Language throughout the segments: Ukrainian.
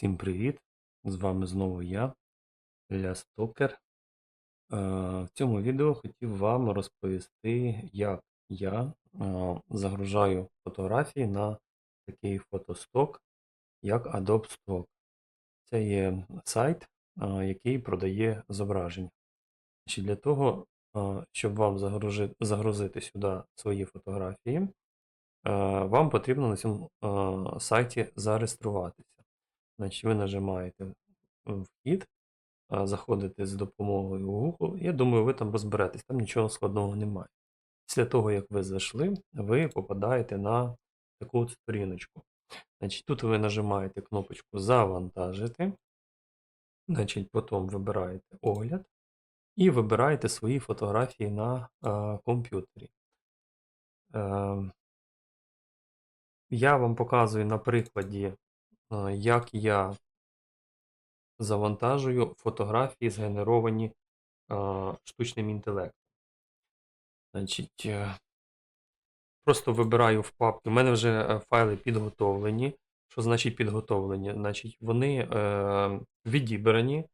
Всім привіт! З вами знову я, Ілля Стокер. Е, В цьому відео хотів вам розповісти, як я е, загружаю фотографії на такий фотосток, як Adobe Stock. Це є сайт, е, який продає зображення. Для того, щоб вам загрузити сюди свої фотографії, вам потрібно на цьому сайті зареєструватися. Значить, ви нажимаєте вхід, заходите з допомогою Google. Я думаю, ви там розберетесь, там нічого складного немає. Після того, як ви зайшли, ви попадаєте на таку сторіночку. Значить, тут ви нажимаєте кнопочку Завантажити. Значить, потім вибираєте огляд і вибираєте свої фотографії на а, комп'ютері. Е, я вам показую на прикладі, як я завантажую фотографії, згенеровані штучним інтелектом. Значить, е, просто вибираю в папки. У мене вже е, файли підготовлені. Що значить підготовлені? Значить, вони е, відібрані.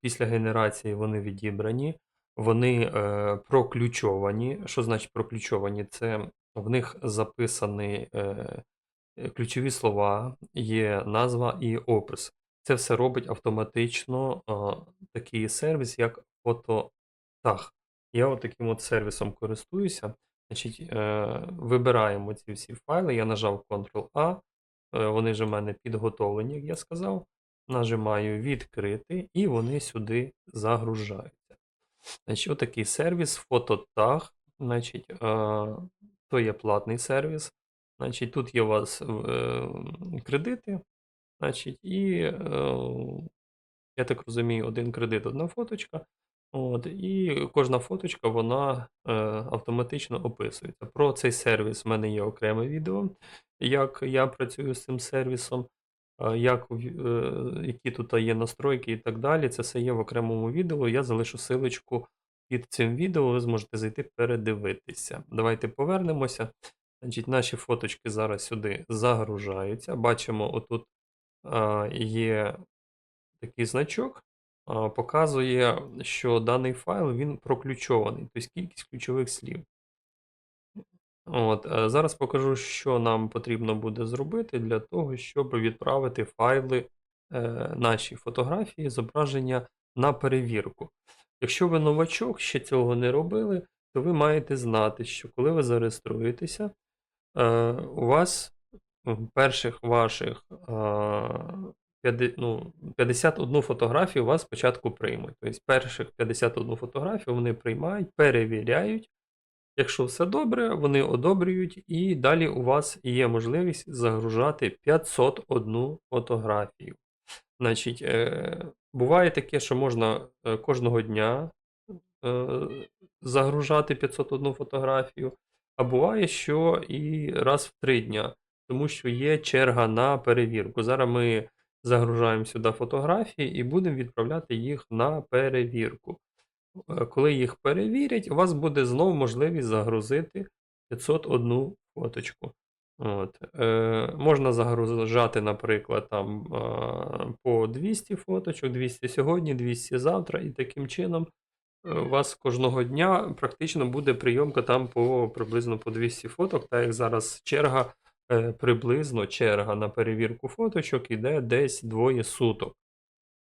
Після генерації вони відібрані, вони е, проключовані. Що значить проключовані? Це в них записані е, ключові слова, є назва і опис. Це все робить автоматично такий сервіс, як FotoTag. Я от таким от сервісом користуюся. Значить, е, вибираємо ці всі файли. Я нажав Ctrl-A, е, вони вже в мене підготовлені, як я сказав. Нажимаю відкрити, і вони сюди загружаються. Значить, отакий сервіс FotoTag. Значить, е, то є платний сервіс. Значить, тут є у вас е, кредити. Значить, і, е, я так розумію, один кредит, одна фоточка. От, і кожна фоточка вона е, автоматично описується. Про цей сервіс в мене є окреме відео, як я працюю з цим сервісом, як, е, які тут є настройки і так далі. Це все є в окремому відео. Я залишу силочку під цим відео, ви зможете зайти передивитися. Давайте повернемося. Значить, наші фоточки зараз сюди загружаються. Бачимо, отут а, є такий значок, а, показує, що даний файл він проключований, тобто кількість ключових слів. От, е, зараз покажу, що нам потрібно буде зробити для того, щоб відправити файли, е, наші фотографії, зображення на перевірку. Якщо ви новачок, ще цього не робили, то ви маєте знати, що коли ви зареєструєтеся, у вас перших ваших ну, 51 фотографію вас спочатку приймуть. Тобто перших 51 фотографію вони приймають, перевіряють. Якщо все добре, вони одобрюють, і далі у вас є можливість загружати 501 фотографію. Значить, е, буває таке, що можна е, кожного дня е, загружати 501 фотографію, а буває, що і раз в три дня, тому що є черга на перевірку. Зараз ми загружаємо сюди фотографії і будемо відправляти їх на перевірку. Е, Коли їх перевірять, у вас буде знову можливість загрузити 501 фоточку. От. Е, можна загружати, наприклад, там, е, по 200 фоточок, 200 сьогодні, 200 завтра, і таким чином у вас кожного дня практично буде прийомка там по приблизно по 200 фоток, так як зараз черга, е, приблизно черга на перевірку фоточок іде десь двоє суток.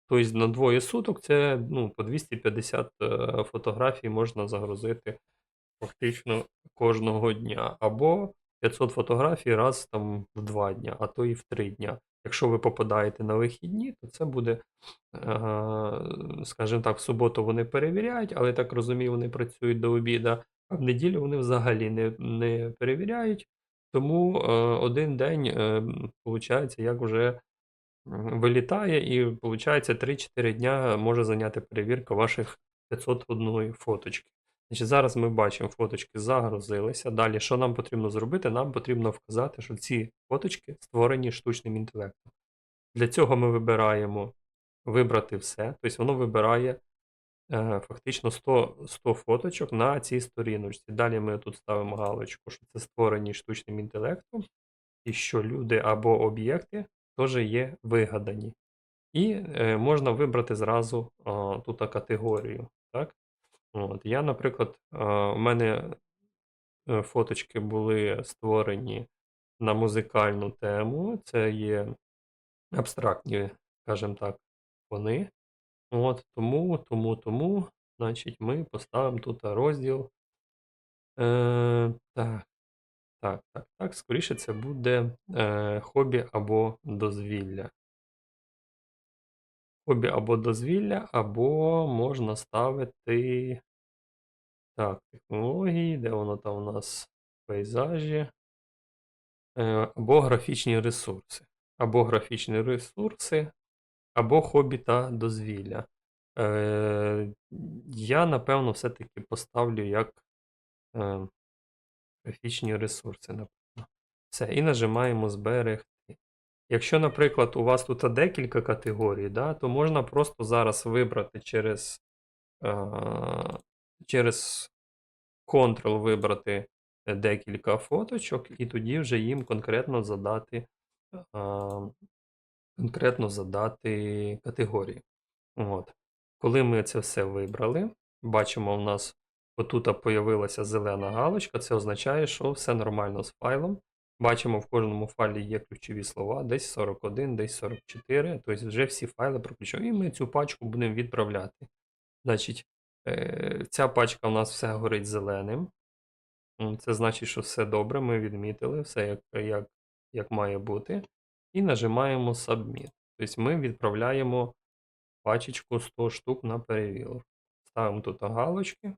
Тобто на двоє суток це ну, по 250 е, фотографій можна загрузити фактично кожного дня. Або 500 фотографій раз там в два дня, а то і в три дня. Якщо ви попадаєте на вихідні, то це буде, е, скажімо так, в суботу вони перевіряють, але так розумію, вони працюють до обіда, а в неділю вони взагалі не, не перевіряють. Тому е, один день, е, виходить, як вже Вилітає, і виходить 3-4 дня може зайняти перевірка ваших 501 фоточки. Значить, зараз ми бачимо, фоточки загрузилися. Далі, що нам потрібно зробити? Нам потрібно вказати, що ці фоточки створені штучним інтелектом. Для цього ми вибираємо вибрати все. Тобто воно вибирає е, фактично 100, 100 фоточок на цій сторіночці. Далі ми тут ставимо галочку, що це створені штучним інтелектом, і що люди або об'єкти теж є вигадані. І е, можна вибрати зразу а, тут категорію. Так? От. Я, наприклад, у мене е, фоточки були створені на музикальну тему. Це є абстрактні, скажімо так, вони. От, тому, тому, тому, значить, ми поставимо тут розділ. Е, так, так, так, так. Скоріше це буде е, хобі або дозвілля. Хобі або дозвілля, або можна ставити. Так, технології, де воно там у нас пейзажі. Е, або графічні ресурси. Або графічні ресурси, або хобі та дозвілля. Е, я, напевно, все-таки поставлю як е, графічні ресурси. Напевно. Все, і нажимаємо зберегти. Якщо, наприклад, у вас тут декілька категорій, да, то можна просто зараз вибрати через, через Ctrl вибрати декілька фоточок, і тоді вже їм конкретно задати, е, конкретно задати категорії. От. Коли ми це все вибрали, бачимо, у нас отут появилася зелена галочка, це означає, що все нормально з файлом. Бачимо, в кожному файлі є ключові слова, десь 41, десь 44, тобто вже всі файли проключені. І ми цю пачку будемо відправляти. Значить, ця пачка у нас все горить зеленим. Це значить, що все добре, ми відмітили, все як, як, як має бути. І нажимаємо Submit. Тобто ми відправляємо пачечку 100 штук на перевірку. Ставимо тут галочки.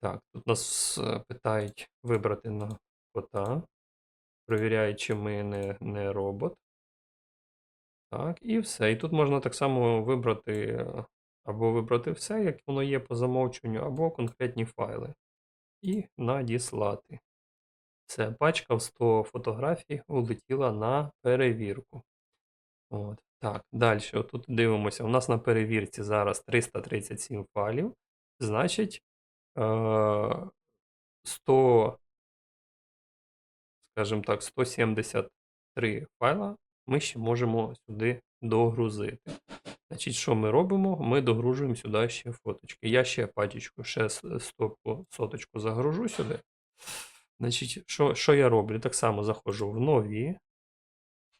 Так, тут нас е, питають вибрати на кота. Провіряють, чи ми не, не робот. Так, і все. І тут можна так само вибрати, е, або вибрати все, як воно є по замовчуванню, або конкретні файли. І надіслати. Все, пачка в 100 фотографій улетіла на перевірку. От. Так, далі, отут дивимося. У нас на перевірці зараз 337 файлів. Значить, е, 100, скажімо так, 173 файла ми ще можемо сюди догрузити. Значить, що ми робимо? Ми догружуємо сюди ще фоточки. Я ще пачечку, ще стопку, соточку загружу сюди. Значить, що, що я роблю? Так само заходжу в нові.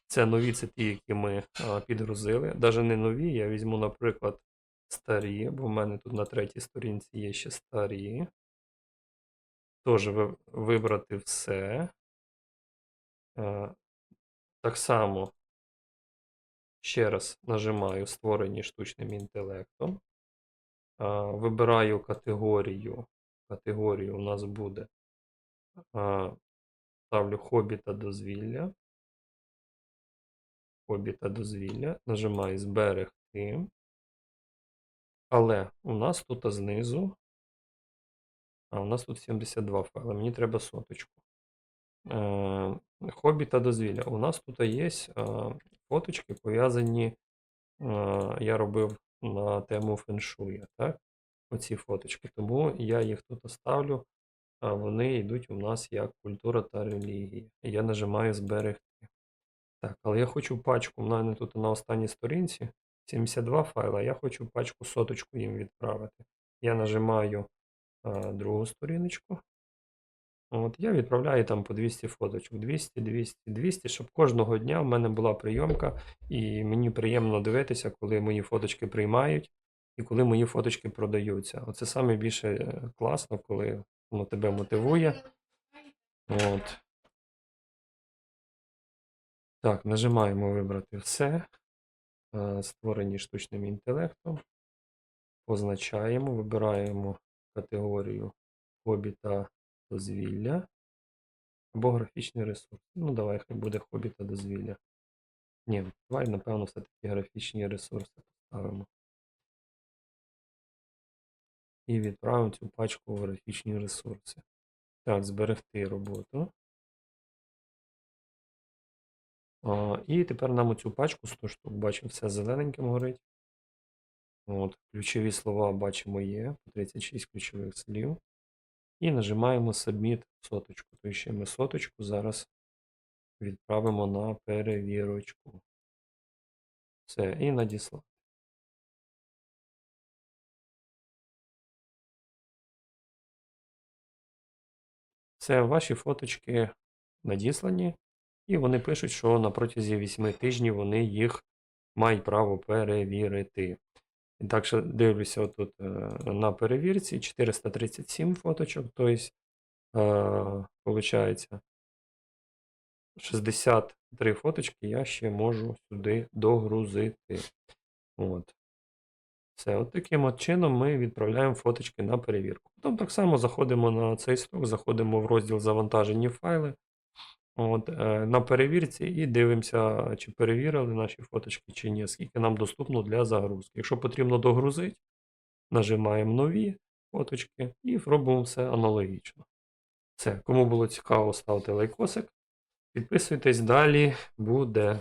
Це нові, це ті, які ми а, підгрузили. Навіть не нові, я візьму, наприклад, старі, бо в мене тут на третій сторінці є ще старі. Теж вибрати все. Е, Так само ще раз нажимаю створені штучним інтелектом. Вибираю категорію. Категорію у нас буде. Ставлю хобі та дозвілля. Хобі та дозвілля. Нажимаю зберегти. Але у нас тут знизу. А, у нас тут 72 файли. Мені треба соточку. Е, Хобі та дозвілля. У нас тут є фоточки пов'язані. Я робив на тему феншуя, так? Оці фоточки. Тому я їх тут оставлю. А вони йдуть у нас як культура та релігія. Я нажимаю зберегти. Так, але я хочу пачку. У мене тут на останній сторінці 72 файла. Я хочу пачку соточку їм відправити. Я нажимаю а, другу сторіночку. От, я відправляю там по 200 фоточок. 200, 200, 200, щоб кожного дня в мене була прийомка, і мені приємно дивитися, коли мої фоточки приймають і коли мої фоточки продаються. Оце саме більше е, класно, коли воно тебе мотивує. От. Так, нажимаємо вибрати все. Е, Створені штучним інтелектом. Позначаємо, вибираємо категорію хобі та дозвілля. Або графічний ресурс. Ну, давай, хай буде хобі та дозвілля. Ні, давай, напевно, все-таки графічні ресурси поставимо. І відправимо цю пачку в графічні ресурси. Так, зберегти роботу. А, і тепер нам оцю пачку 100 штук. Бачимо, все зелененьким горить. От, ключові слова бачимо є. 36 ключових слів. І нажимаємо Submit соточку. Тобто ще ми соточку зараз відправимо на перевірочку. Все, і надіслати. Все, ваші фоточки надіслані, і вони пишуть, що на протязі 8 тижнів вони їх мають право перевірити. І так що дивлюся отут е, на перевірці 437 фоточок, тобто, е, виходить, 63 фоточки я ще можу сюди догрузити. От. Все, от таким от чином ми відправляємо фоточки на перевірку. Потім так само заходимо на цей сток, заходимо в розділ завантажені файли. От, е, на перевірці і дивимося, чи перевірили наші фоточки, чи ні, скільки нам доступно для загрузки. Якщо потрібно догрузити, нажимаємо нові фоточки і робимо все аналогічно. Все, кому було цікаво, ставте лайкосик. Підписуйтесь, далі буде.